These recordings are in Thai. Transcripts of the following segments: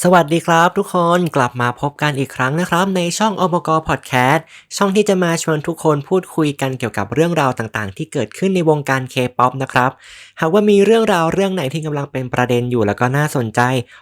สวัสดีครับทุกคนกลับมาพบกันอีกครั้งนะครับ ในช่องอบกพอดแคสต์ช่องที่จะมาชวนทุกคนพูดคุยกันเกี่ยวกับเรื่องราวต่างๆ ที่เกิดขึ้นในวงการเคป๊อปนะครับ หากว่ามีเรื่องราวเรื่องไหนที่กำลังเป็นประเด็นอยู่แล้วก็น่าสนใจ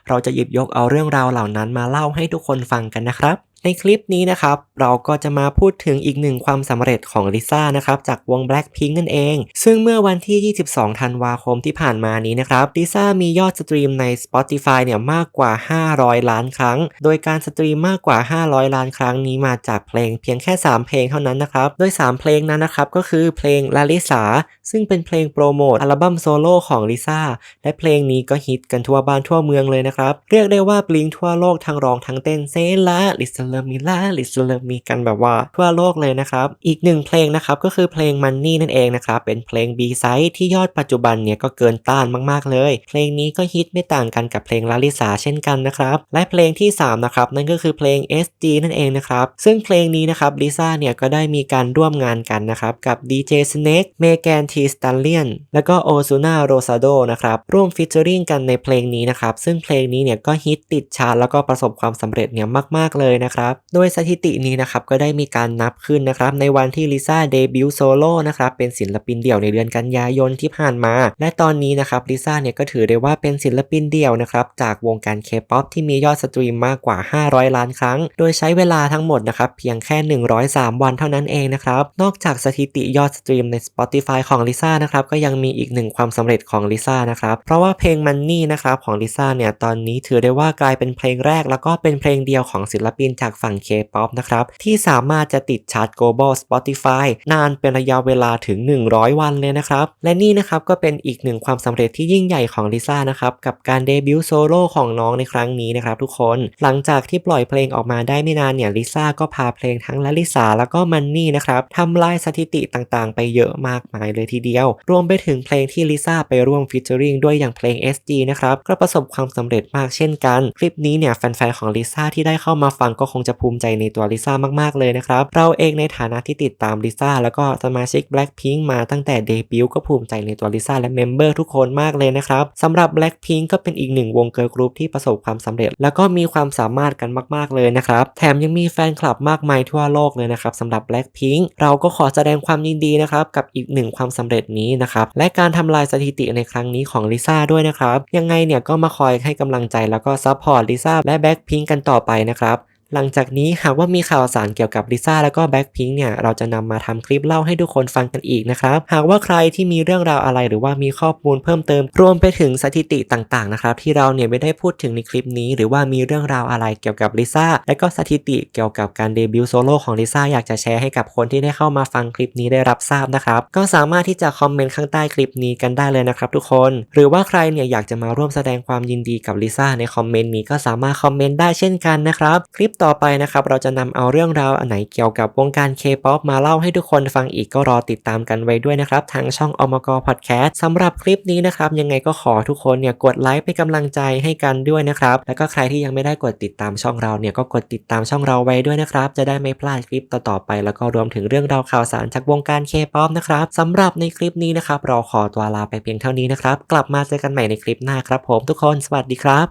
เราจะหยิบยกเอาเรื่องราวเหล่านั้นมาเล่าให้ทุกคนฟังกันนะครับ ในคลิปนี้นะครับ เราก็จะมาพูดถึงอีกหนึ่งความสำเร็จของลิซ่านะครับ จากวง Blackpink นั่นเอง ซึ่งเมื่อวันที่ 22 ธันวาคมที่ผ่านมานี้นะครับลิซ่ามียอดสตรีมใน Spotify เนี่ยมากกว่า 500 ล้านครั้ง โดยการสตรีมมากกว่า 500 ล้านครั้งนี้มาจากเพลงเพียงแค่ 3 เพลงเท่านั้นนะครับ โดย 3 เพลงนั้นนะครับก็คือเพลงลาลิสาซึ่งเป็นเพลงโปรโมทอัลบั้มโซโล่ของลิซ่าและเพลงนี้ก็ฮิตกันทั่วบ้านทั่วเมืองเลยนะครับเรียกได้ว่าบลิงทั่วโลกทั้งร้องทั้งเต้นเซลาลิซเลมิลาลิซเลมีกันแบบว่าทั่วโลกเลยนะครับ อีกหนึ่งเพลงนะครับก็คือเพลงมันนี่นั่นเองนะครับ เป็นเพลง B ไซด์ที่ยอดปัจจุบันเนี่ยก็เกินต้านมากๆเลย เพลงนี้ก็ฮิตไม่ต่างกันกับเพลงลาลิสาเช่นกันนะครับ และเพลงที่ 3 นะครับ นั่นก็คือเพลง SG นั่นเองนะครับ ซึ่งเพลงนี้นะครับลิซ่าเนี่ยก็ได้มีการร่วมงานกันนะครับ กับ DJ Snake Megan Thee Stallion แล้วก็ Ozuna Rosado นะครับร่วมฟิชเจอริงกันในเพลงนี้นะครับซึ่งเพลงนี้เนี่ยก็ฮิตติดชาร์ตแล้วก็ประสบความสำเร็จเนี่ยมาก ๆเลยนะครับโดยสถิตินี้นะครับก็ได้มีการนับขึ้นนะครับในวันที่ลิซ่าเดบิวต์โซโล่นะครับเป็นศิลปินเดี่ยวในเดือนกันยายนที่ผ่านมา และตอนนี้นะครับลิซ่าเนี่ยก็ถือได้ว่าเป็นศิลปินเดี่ยวนะครับจากวงการเคป๊อปที่มียอดสตรีมมากกว่า 500 ล้านครั้ง โดยใช้เวลาทั้งหมดนะครับเพียงแค่ 103 วันเท่านั้นเองนะครับนอกจากสถิติยอดสตรีมใน Spotify ของลิซ่านะครับก็ยังมีอีกหนึ่งความสำเร็จของลิซ่านะครับเพราะว่าเพลงมันนี่นะครับของลิซ่าเนี่ยตอนนี้ถือได้ว่ากลายเป็นเพลงแรก แล้วก็เป็นเพลงเดียวของศิลปินจากฝั่งเคป๊อปนะครับ ที่สามารถจะติดชาร์ต global Spotify นานเป็นระยะเวลาถึง 100 วันเลยนะครับ และนี่นะครับก็เป็นอีกหนึ่งความสำเร็จที่ยิ่งใหญ่ของลิซ่านะครับ กับการเดบิวต์โซโล่ของน้องในครั้งนี้นะครับทุกคน หลังจากที่ปล่อยเพลงออกมาได้ไม่นานเนี่ยลิซ่าก็พาเพลงทั้งลลิสาแล้วก็มันนี่นะครับทำลายสถิติต่างๆ ไปเยอะมากมายเลยทีเดียว รวมไปถึงเพลงที่ลิซ่าไปร่วมฟิชเจอริงด้วยอย่างเพลง SG นะครับก็ประสบความสำเร็จมากเช่นกัน คลิปนี้เนี่ยแฟนๆของลิซ่าที่ได้เข้ามาฟังก็คงจะภูมิใจในตัวลิซ่ามากๆเลยนะครับ เราเองในฐานะที่ติดตามลิซ่าแล้วก็สมาชิก Blackpink มาตั้งแต่เดบิวต์ก็ภูมิใจในตัวลิซ่าและเมมเบอร์ทุกคนมากเลยนะครับสำหรับ Blackpink ก็เป็นอีกหนึ่งวงเกิร์ลกรุ๊ปที่ประสบความสำเร็จ แล้วก็มีความสามารถกันมากๆเลยนะครับ แถมยังมีแฟนคลับมากมายทั่วโลกเลยนะครับสำหรับ Blackpink เราก็ขอแสดงความยินดีนะครับกับอีกหนึ่งความสำเร็จนี้นะครับและการทำลายสถิติในครั้งนี้ของลิซ่าด้วยนะครับยังไงเนี่ยก็มาคอยให้กำลังใจแล้วก็ซัพพอร์ตลิซ่าและ Blackpink กันต่อไปนะครับ หลังจากนี้หากว่ามีข่าวสารเกี่ยวกับลิซ่าแล้วก็แบ็คพิงเนี่ยเราจะนำมาทำคลิปเล่าให้ทุกคนฟังกันอีกนะครับ หากว่าใครที่มีเรื่องราวอะไรหรือว่ามีข้อมูลเพิ่มเติม รวมไปถึงสถิติต่างๆนะครับที่เราเนี่ยไม่ได้พูดถึงในคลิปนี้ หรือว่ามีเรื่องราวอะไรเกี่ยวกับลิซ่าและก็สถิติเกี่ยวกับการเดบิวต์โซโล่ของลิซ่าอยากจะแชร์ให้กับคนที่ได้เข้ามาฟังคลิปนี้ได้รับทราบนะครับก็สามารถที่จะคอมเมนต์ข้างใต้คลิปนี้กันได้เลยนะครับทุกคน หรือว่าใครเนี่ยอยากจะมาร่วมแสดงความยินดีกับลิซ่าในคอมเมนต์นี้ก็สามารถคอมเมนต์ได้เช่นกันนะครับคลิปต่อไปนะครับเราจะนำเอาเรื่องราวอันไหนเกี่ยวกับวงการ K-POP มาเล่าให้ทุกคนฟังอีกก็รอติดตามกันไว้ด้วยนะครับ ทางช่องอมกพอดแคสต์สำหรับคลิปนี้นะครับ ยังไงก็ขอทุกคนเนี่ยกดไลค์เป็นกำลังใจให้กันด้วยนะครับ แล้วก็ใครที่ยังไม่ได้กดติดตามช่องเราเนี่ยก็กดติดตามช่องเราไว้ด้วยนะครับ จะได้ไม่พลาดคลิปต่อๆไป แล้วก็รวมถึงเรื่องราวข่าวสารจากวงการ K-POP นะครับสำหรับในคลิปนี้นะครับเราขอตัวลาไปเพียงเท่านี้นะครับกลับมาเจอกันใหม่ในคลิปหน้าครับ ผมทุกคนสวัสดีครับ